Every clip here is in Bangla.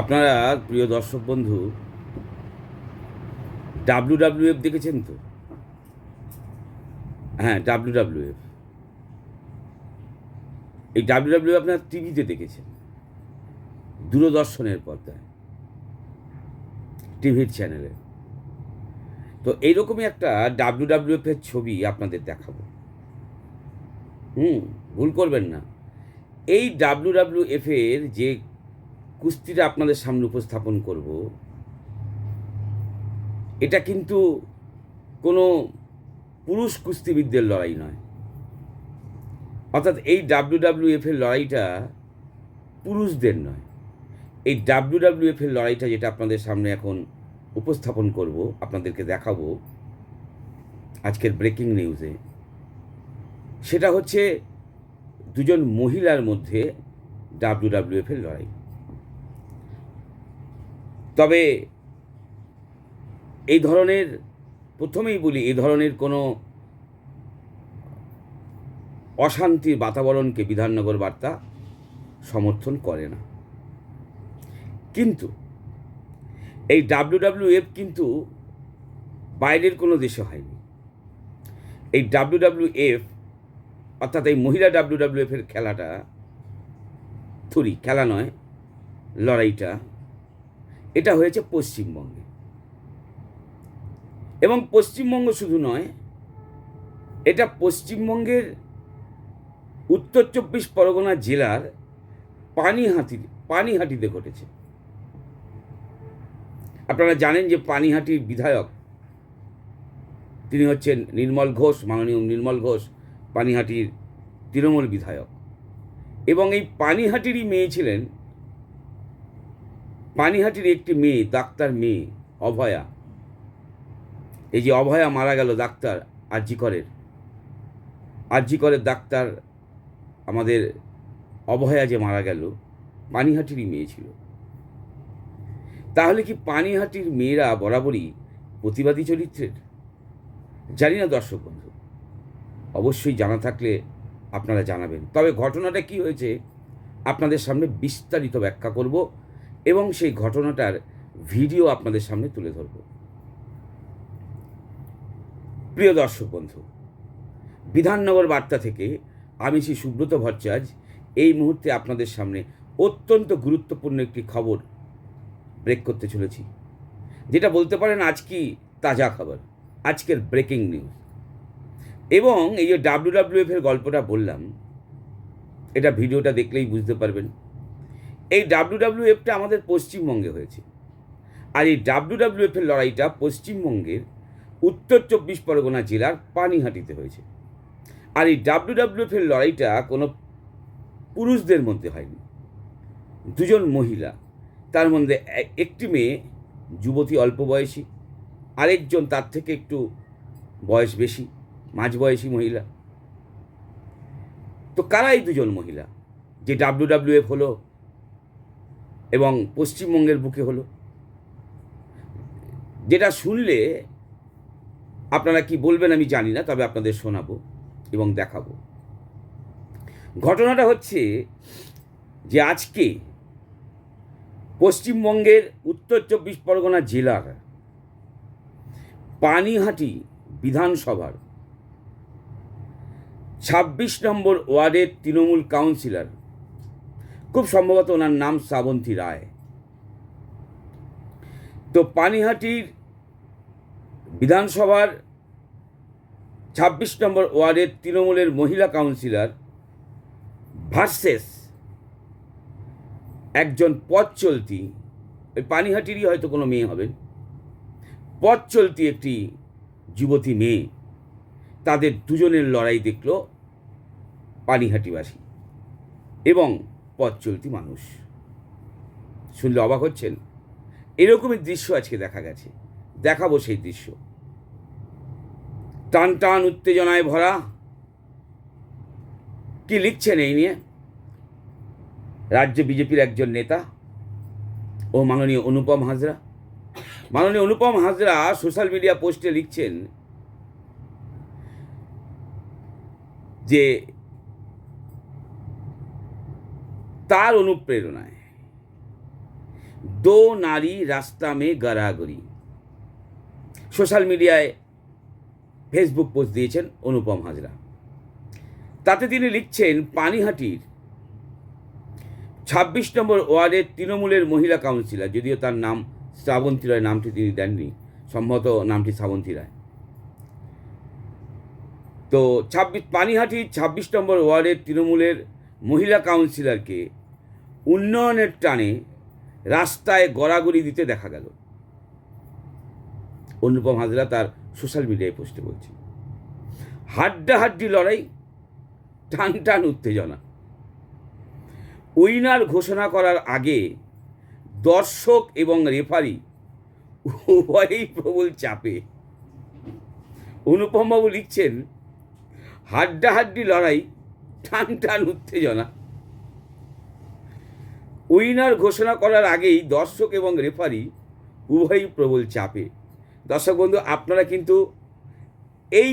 আপনারা প্রিয় দর্শক বন্ধু ডাব্লিউ ডাব্লিউ এফ দেখেছেন তো? হ্যাঁ ডাব্লিউ ডাব্লিউ এফ এই ডাব্লিউ ডাব্লিউ আপনার টিভিতে দেখেছেন, দূরদর্শনের পর্দায়, টিভির চ্যানেলে। তো এইরকমই একটা ডাব্লিউ ডাব্লিউ এফ এর ছবি আপনাদের দেখাবো। হুম, ভুল করবেন না। এই ডাব্লিউ ডাব্লিউ এফ এর যে কুস্তিটা আপনাদের সামনে উপস্থাপন করব। এটা কিন্তু কোনো পুরুষ কুস্তিবিদদের লড়াই নয়। অর্থাৎ এই ডাব্লিউ ডাব্লিউ লড়াইটা পুরুষদের নয়। এই ডাব্লিউ ডাব্লিউ লড়াইটা যেটা আপনাদের সামনে এখন উপস্থাপন করব, আপনাদেরকে দেখাবো আজকের ব্রেকিং নিউজে, সেটা হচ্ছে দুজন মহিলার মধ্যে ডাব্লিউ ডাব্লিউ লড়াই। তবে এই ধরনের, প্রথমেই বলি, এই ধরনের কোনো অশান্তির বাতাবরণকে বিধাননগর বার্তা সমর্থন করে না। কিন্তু এই ডাব্লিউ ডাব্লিউ এফ কিন্তু বাইরের কোনো দেশে হয়নি। এই ডাব্লিউ ডাব্লিউ এফ অর্থাৎ এই মহিলা ডাব্লিউ ডাব্লিউ এফের খেলাটা, থুরি, খেলা নয়, লড়াইটা এটা হয়েছে পশ্চিমবঙ্গে। এবং পশ্চিমবঙ্গ শুধু নয়, এটা পশ্চিমবঙ্গের উত্তর চব্বিশ পরগনা জেলার পানিহাটি পানিহাটিতে ঘটেছে। আপনারা জানেন যে পানিহাটির বিধায়ক, তিনি হচ্ছেন নির্মল ঘোষ, মাননীয় নির্মল ঘোষ, পানিহাটির তৃণমূল বিধায়ক। এবং এই পানিহাটিরই মেয়ে ছিলেন পানিহাটির একটি মেয়ে, ডাক্তার মেয়ে, অভয়া। এই যে অভয়া মারা গেল ডাক্তার আরজিকরের আরজিকরের ডাক্তার আমাদের অভয়া যে মারা গেল, পানিহাটিরই মেয়ে ছিল। তাহলে কি পানিহাটির মেয়েরা বরাবরই প্রতিবাদী চরিত্রের? জানি না দর্শক বন্ধু, অবশ্যই জানা থাকলে আপনারা জানাবেন। তবে ঘটনাটা কি হয়েছে, আপনাদের সামনে বিস্তারিত ব্যাখ্যা করব। এবং সেই ঘটনাটার ভিডিও আপনাদের সামনে তুলে ধরব। প্রিয় দর্শক বন্ধু, বিধাননগর বার্তা থেকে আমি শ্রী সুব্রত ভট্টাচার্য এই মুহূর্তে আপনাদের সামনে অত্যন্ত গুরুত্বপূর্ণ একটি খবর ব্রেক করতে চলেছি। যেটা বলতে পারেন আজ কি তাজা খবর, আজকের ব্রেকিং নিউজ এবং এই যে ডাব্লিউ ডাব্লিউ গল্পটা বললাম, এটা ভিডিওটা দেখলেই বুঝতে পারবেন এই ডাব্লিউ ডাব্লিউ এফটা আমাদের পশ্চিমবঙ্গে হয়েছে। আর এই ডাব্লিউ ডাব্লিউ এফের লড়াইটা পশ্চিমবঙ্গের উত্তর চব্বিশ পরগনা জেলার পানিহাটিতে হয়েছে। আর এই ডাব্লিউ ডাব্লিউ এফের লড়াইটা কোনো পুরুষদের মধ্যে হয়নি। দুজন মহিলা, তার মধ্যে একটি মেয়ে যুবতী অল্প বয়সী, আরেকজন তার থেকে একটু বয়স বেশি মাঝবয়সী মহিলা। তো কারা এই দুজন মহিলা? যে ডাব্লিউ ডাব্লিউ এফ হলো এবং পশ্চিমবঙ্গের বুকে হলো। যেটা শুনলে আপনারা কি বলবেন আমি জানি না, তবে আপনাদের শোনাবো এবং দেখাবো। ঘটনাটা হচ্ছে যে আজকে পশ্চিমবঙ্গের উত্তর চব্বিশ পরগনা জেলার পানিহাটি বিধানসভার ছাব্বিশ নম্বর ওয়ার্ডের তৃণমূল কাউন্সিলর খুব সম্ভবত ওনার নাম শ্রাবন্তী রায়। তো পানিহাটির বিধানসভার ছাব্বিশ নম্বর ওয়ার্ডের তৃণমূলের মহিলা কাউন্সিলর ভার্সেস একজন পথ চলতি ওই পানিহাটিরই হয়তো কোনো মেয়ে হবেন পথ চলতি একটি যুবতী মেয়ে, তাদের দুজনের লড়াই দেখল পানিহাটিবাসী। এবং পথ চলতি মানুষ। শুনলে অবাক হচ্ছেন? এরকমই দৃশ্য আজকে দেখা গেছে। দেখাবো সেই দৃশ্য। টান টান উত্তেজনায় ভরা। কি লিখছেন এই নিয়ে? রাজ্য বিজেপির একজন নেতা ও মাননীয় অনুপম হাজরা। মাননীয় অনুপম হাজরা সোশ্যাল মিডিয়া পোস্টে লিখছেন যে তার অনুপ্রেরণায়। দো নারী রাস্তা মে গড়াগড়ি। সোশ্যাল মিডিয়ায় ফেসবুক পোস্ট দিয়েছেন অনুপম হাজরা। তাতে তিনি লিখছেন, পানিহাটির ছাব্বিশ নম্বর ওয়ার্ডের তৃণমূলের মহিলা কাউন্সিলর, যদিও তার নাম শ্রাবন্তী রায়, নামটি তিনি দেননি, সম্ভবত নামটি শ্রাবন্তী রায়। তো ছাব্বিশ, পানিহাটির ছাব্বিশ নম্বর ওয়ার্ডের তৃণমূলের মহিলা কাউন্সিলরকে উন্নয়নের টানে রাস্তায় গড়াগড়ি দিতে দেখা গেল। অনুপম হাজরা তার সোশ্যাল মিডিয়ায় পোস্টে বলছে হাড্ডাহাড্ডি লড়াই, টান টান উত্তেজনা। উইনার ঘোষণা করার আগে দর্শক এবং রেফারি উভয়ই প্রবল চাপে। অনুপমবাবু লিখছেন হাড্ডাহাড্ডি লড়াই, টান টান উত্তেজনা। উইনার ঘোষণা করার আগেই দর্শক এবং রেফারি উভয়ই প্রবল চাপে। দর্শক বন্ধু, আপনারা কিন্তু এই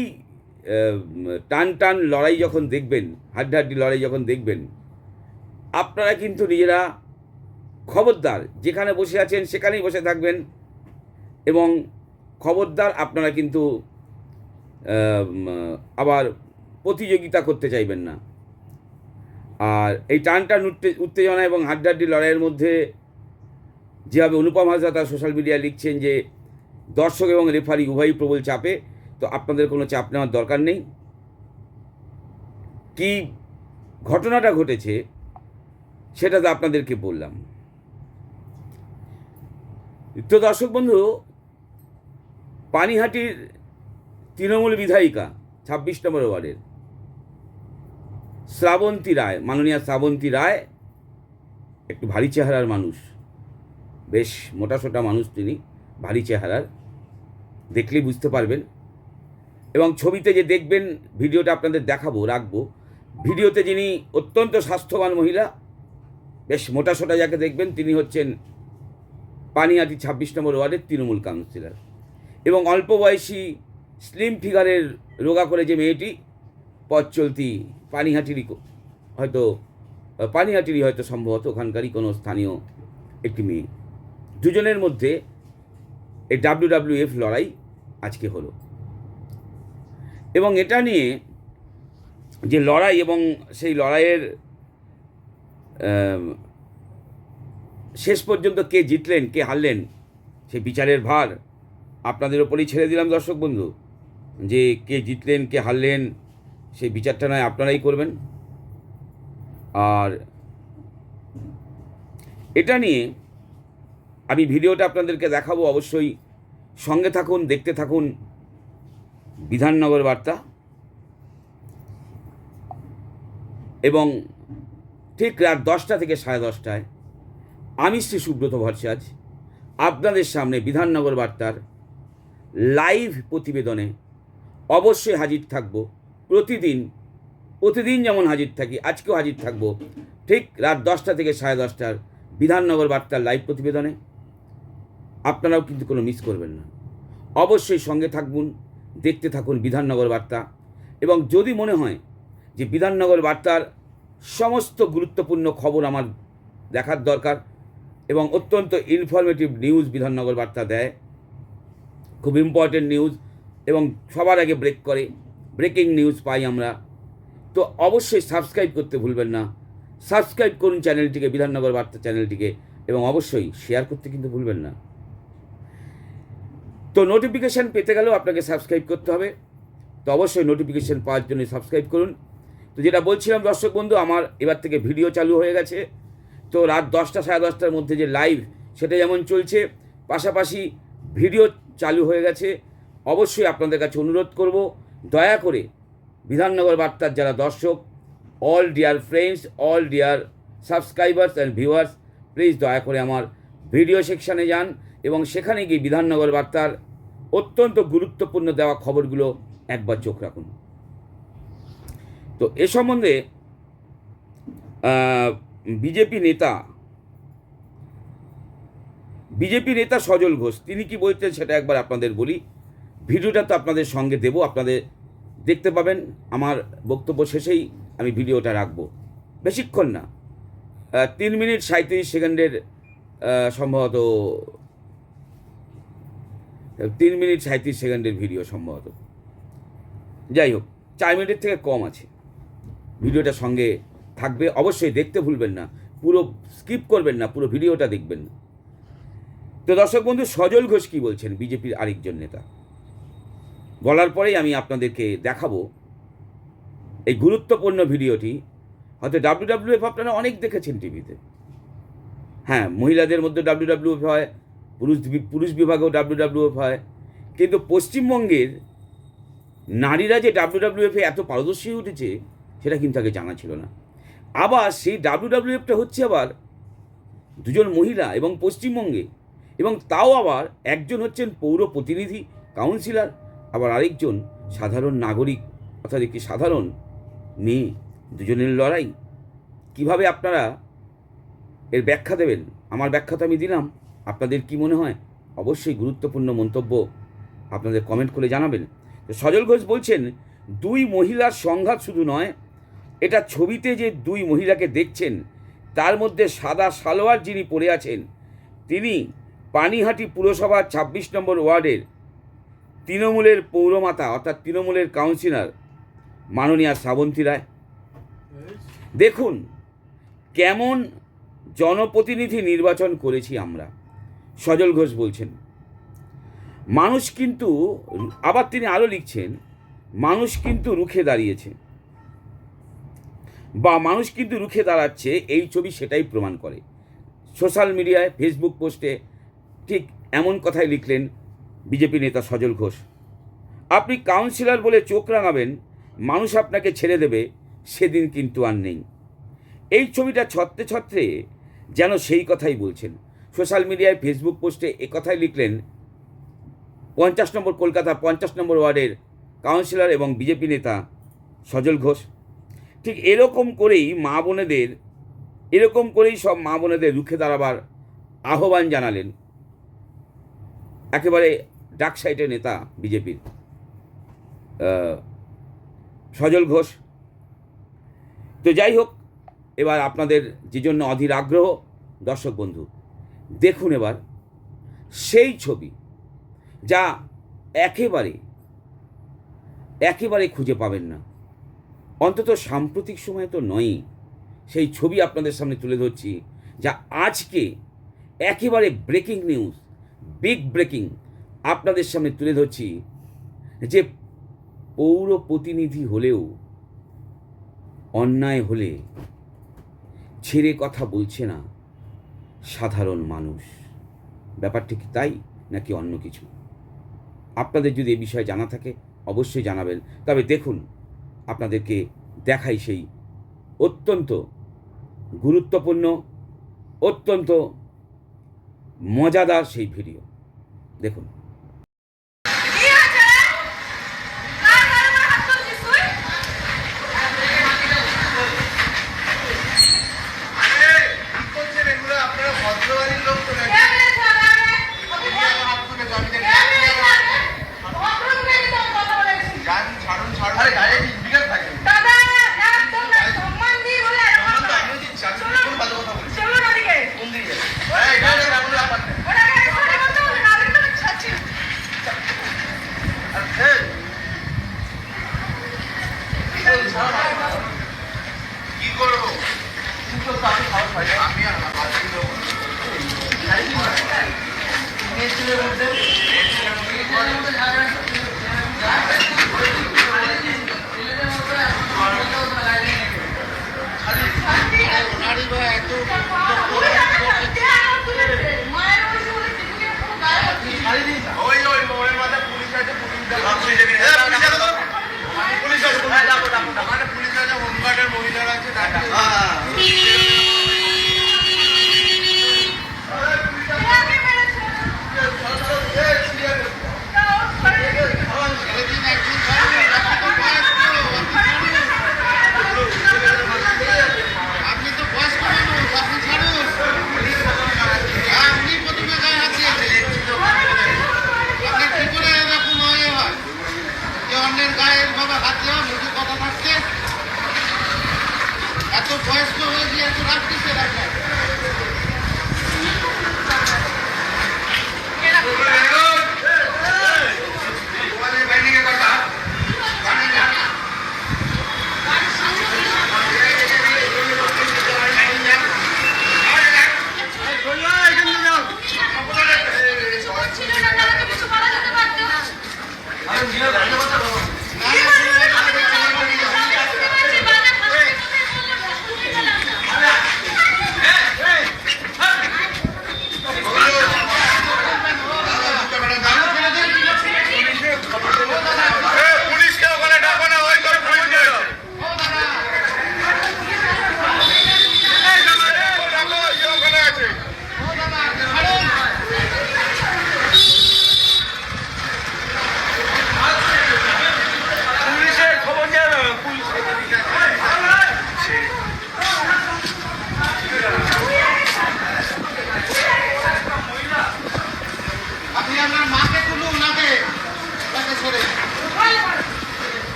টান টান লড়াই যখন দেখবেন হাড্ডাহাড্ডি লড়াই যখন দেখবেন, আপনারা কিন্তু নিজেরা খবরদার, যেখানে বসে আছেন সেখানেই বসে থাকবেন এবং খবরদার আপনারা কিন্তু আবার প্রতিযোগিতা করতে চাইবেন না। আর এই টান টান উত্তেজনা এবং হাড্ডাহাড্ডি লড়াইয়ের মধ্যে যেভাবে অনুপম হাজরা তার সোশ্যাল মিডিয়ায় লিখছেন যে দর্শক এবং রেফারি উভয়ই প্রবল চাপে, তো আপনাদের কোনো চাপ নেওয়ার দরকার নেই। কি ঘটনাটা ঘটেছে সেটা তো আপনাদেরকে বললাম। তো দর্শক বন্ধু, পানিহাটির তৃণমূল বিধায়িকা, ছাব্বিশ নম্বর ওয়ার্ডের শ্রাবন্তী রায়, মাননীয়া শ্রাবন্তী রায়, একটু ভারী চেহারার মানুষ। বেশ মোটাসোটা মানুষ তিনি, ভারী চেহারার। দেখলেই বুঝতে পারবেন। এবং ছবিতে যে দেখবেন, ভিডিওটা আপনাদের দেখাবো, রাখব। ভিডিওতে যিনি অত্যন্ত স্বাস্থ্যবান মহিলা, বেশ মোটাসোটা যাকে দেখবেন, তিনি হচ্ছেন পানিয়াটি ছাব্বিশ নম্বর ওয়ার্ডের তৃণমূল কাউন্সিলর। এবং অল্প বয়সী স্লিম ফিগারের রোগা করে যে মেয়েটি পথ চলতি পানিহাটিরই হয়তো পানিহাটিরই হয়তো সম্ভবত ওখানকারই কোনো স্থানীয় একটি মেয়ে। দুজনের মধ্যে এই ডাব্লিউডাব্লিউএফ লড়াই আজকে হলো। এবং এটা নিয়ে যে লড়াই এবং সেই লড়াইয়ের শেষ পর্যন্ত কে জিতলেন, কে হারলেন, সেই বিচারের ভার আপনাদের ওপরেই ছেড়ে দিলাম দর্শক বন্ধু। যে কে জিতলেন, কে হারলেন সেই বিচারটা নয়, আপনারাই করবেন। আর এটা নিয়ে আমি ভিডিওটা আপনাদেরকে দেখাবো অবশ্যই। সঙ্গে থাকুন, দেখতে থাকুন। বিধাননগর বার্তা। এবং ঠিক রাত দশটা থেকে সাড়ে দশটায় আমি শ্রী সুব্রত ভট্টাচার্য আপনাদের সামনে বিধাননগর বার্তার লাইভ প্রতিবেদনে অবশ্যই হাজির থাকব। প্রতিদিন প্রতিদিন যেমন হাজির থাকি, আজকেও হাজির থাকব। ঠিক রাত দশটা থেকে সাড়ে দশটার বিধাননগর বার্তার লাইভ প্রতিবেদনে। আপনারাও কিন্তু কোনো মিস করবেন না। অবশ্যই সঙ্গে থাকবেন, দেখতে থাকুন বিধাননগর বার্তা। এবং যদি মনে হয় যে বিধাননগর বার্তার সমস্ত গুরুত্বপূর্ণ খবর আমার দেখার দরকার এবং অত্যন্ত ইনফরমেটিভ নিউজ বিধাননগর বার্তা দেয়, খুব ইম্পর্টেন্ট নিউজ এবং সবার আগে ব্রেক করে ব্রেকিং নিউজ পাই আমরা। তো অবশ্যই সাবস্ক্রাইব করতে ভুলবেন না। সাবস্ক্রাইব করুন চ্যানেলটিকে বিধাননগর বার্তা চ্যানেলটিকে, এবং অবশ্যই শেয়ার করতে কিন্তু ভুলবেন না। তো নোটিফিকেশান পেতে গেলেও আপনাকে সাবস্ক্রাইব করতে হবে। তো অবশ্যই নোটিফিকেশান পাওয়ার জন্য সাবস্ক্রাইব করুন। তো যেটা বলছিলাম দর্শক বন্ধু, আমার এবার থেকে ভিডিও চালু হয়ে গেছে। তো রাত দশটা, সাড়ে দশটার মধ্যে যে লাইভ সেটা যেমন চলছে, পাশাপাশি ভিডিও চালু হয়ে গেছে। অবশ্যই আপনাদের কাছে অনুরোধ করব দয়া করে বিধাননগর বার্তার যারা দর্শক all dear friends all dear subscribers and viewers please দয়া করে আমার ভিডিও সেকশানে যান এবং সেখানে গিয়ে বিধাননগর বার্তার অত্যন্ত গুরুত্বপূর্ণ দেওয়া খবরগুলো একবার চোখ রাখুন। তো এ সম্বন্ধে বিজেপি নেতা বিজেপি নেতা সজল ঘোষ, তিনি কি বলতেন সেটা একবার আপনাদের বলি। ভিডিওটা তো আপনাদের সঙ্গে দেব, আপনাদের দেখতে পাবেন। আমার বক্তব্য শেষেই আমি ভিডিওটা রাখব। বেশিক্ষণ না। তিন মিনিট সাঁত্রিশ সেকেন্ডের সম্ভবত, তিন মিনিট সাঁত্রিশ সেকেন্ডের ভিডিও সম্ভবত। যাই হোক, চার মিনিটের থেকে কম আছে। ভিডিওটা সঙ্গে থাকবে। অবশ্যই দেখতে ভুলবেন না। পুরো স্কিপ করবেন না, পুরো ভিডিওটা দেখবেন না। তো দর্শক বন্ধু, সজল ঘোষ কী বলছেন? বিজেপির আরেকজন নেতা। বলার পরেই আমি আপনাদেরকে দেখাবো এই গুরুত্বপূর্ণ ভিডিওটি। হয়তো ডাব্লিউডাব্লিউএফ আপনারা অনেক দেখেছেন টিভিতে। হ্যাঁ মহিলাদের মধ্যে ডাব্লিউডাব্লিউএফ হয়, পুরুষ পুরুষ বিভাগেও ডাব্লিউডাব্লিউএফ হয়। কিন্তু পশ্চিমবঙ্গের নারীরা যে ডাব্লিউডাব্লিউএফে এত পারদর্শী উঠেছে, সেটা কিন্তু আগে জানা ছিল না। আবার সেই ডাব্লিউডাব্লিউএফটা হচ্ছে আবার দুজন মহিলা এবং পশ্চিমবঙ্গে এবং তাও আবার একজন হচ্ছেন পৌর প্রতিনিধি, কাউন্সিলর আবার আরেকজন সাধারণ নাগরিক, অর্থাৎ একটি সাধারণ মেয়ে, দুজনের লড়াই। কীভাবে আপনারা এর ব্যাখ্যা দেবেন? আমার ব্যাখ্যা তো আমি দিলাম। আপনাদের কি মনে হয়? অবশ্যই গুরুত্বপূর্ণ মন্তব্য আপনাদের কমেন্ট করে জানাবেন। তো সজল ঘোষ বলছেন, দুই মহিলার সংঘাত শুধু নয়, এটা ছবিতে যে দুই মহিলাকে দেখছেন, তার মধ্যে সাদা সালোয়ার যিনি পরে আছেন, তিনি পানিহাটি পুরসভার ছাব্বিশ নম্বর ওয়ার্ডের তৃণমূলের পৌরমাতা, অর্থাৎ তৃণমূলের কাউন্সিলর মাননীয়া শ্রাবন্তী রায়। দেখুন, কেমন জনপ্রতিনিধি নির্বাচন করেছি আমরা, সজল ঘোষ বলছেন। মানুষ কিন্তু, আবার তিনি আরও লিখছেন, মানুষ কিন্তু রুখে দাঁড়িয়েছে। বা মানুষ কিন্তু রুখে দাঁড়াচ্ছে, এই ছবি সেটাই প্রমাণ করে। সোশ্যাল মিডিয়ায়, ফেসবুক পোস্টে ঠিক এমন কথাই লিখলেন বিজেপি নেতা সজল ঘোষ। আপনি কাউন্সিলর বলে চোখ রাঙাবেন, মানুষ আপনাকে ছেড়ে দেবে, সেদিন কিন্তু আর নেই। এই ছবিটা ছত্রে ছত্রে যেন সেই কথাই বলছেন। সোশ্যাল মিডিয়ায় ফেসবুক পোস্টে এ কথাই লিখলেন, পঞ্চাশ নম্বর কলকাতা পঞ্চাশ নম্বর ওয়ার্ডের কাউন্সিলর এবং বিজেপি নেতা সজল ঘোষ। ঠিক এরকম করেই মা বোনেদের, এরকম করেই সব মা বোনেদের রুখে দাঁড়াবার আহ্বান জানালেন। একেবারে ডাক সাইটের নেতা বিজেপির সজল ঘোষ। তো যাই হোক, এবার আপনাদের যে জন্য অধীর আগ্রহ, দর্শক বন্ধু, দেখুন এবার সেই ছবি যা একেবারে একেবারে খুঁজে পাবেন না। অন্তত সাম্প্রতিক সময়ে তো নয়ই, সেই ছবি আপনাদের সামনে তুলে ধরছি, যা আজকে একেবারে ব্রেকিং নিউজ বিগ ব্রেকিং আপনাদের সামনে তুলে ধরছি যে পৌর প্রতিনিধি হলেও অন্যায় হলে ছেড়ে কথা বলছে না সাধারণ মানুষ। ব্যাপারটি কি তাই নাকি অন্য কিছু? আপনাদের যদি এ বিষয়ে জানা থাকে, অবশ্যই জানাবেন। তবে দেখুন, আপনাদেরকে দেখাই সেই অত্যন্ত গুরুত্বপূর্ণ, অত্যন্ত মজাদার সেই ভিডিও। দেখুন কি হয়েছে রে? কার গায়ে আমার হাত তুলছিস তুই? আরে, কি করছেন এগুলো? আপনারা ভদ্রবাড়ির লোক তো নাকি? কে মেরেছে আমাকে? আপনি আমার হাত তুলে যান, আমি কে জানি না। মেরেছে আমাকে? ভদ্র মেয়ে তো আমি কথা বলেছি। যান, ছাড়ুন, ছাড়ুন। আরে, গায়ে ইন্ডিকেট থাকে। দাদা, একদম না, সম্মান দিয়ে বলে এরকম সম্মান তো নয়। আমিও দিচ্ছি, আমি চলুন, খুব ভালো কথা বলছি। চলুন ওদিকে। কোন দিকে? এই, এটা হচ্ছে কোনো ব্যাপার নেই। ওটাকে এক্ষুনি বলতে হবে, নাহলে কিন্তু আমি ছাড়ছি। আর, এই, এই, ছাড়ো না। কি করব? আমি আর আমার বাচ্চা দেবো। মেয়েছেলের মধ্যে নারী বা এত তুলে যাবে না, কে আমার তুলেছে? মায়ের বয়সে বলে কিছুকে কোনো গায়ে হচ্ছে। ওই ওই মোড়ের মাথায় পুলিশ আছে পুলিশ পুলিশ আছে পুলিশ আছে মানে পুলিশ আছে হোমগার্ডের মহিলারা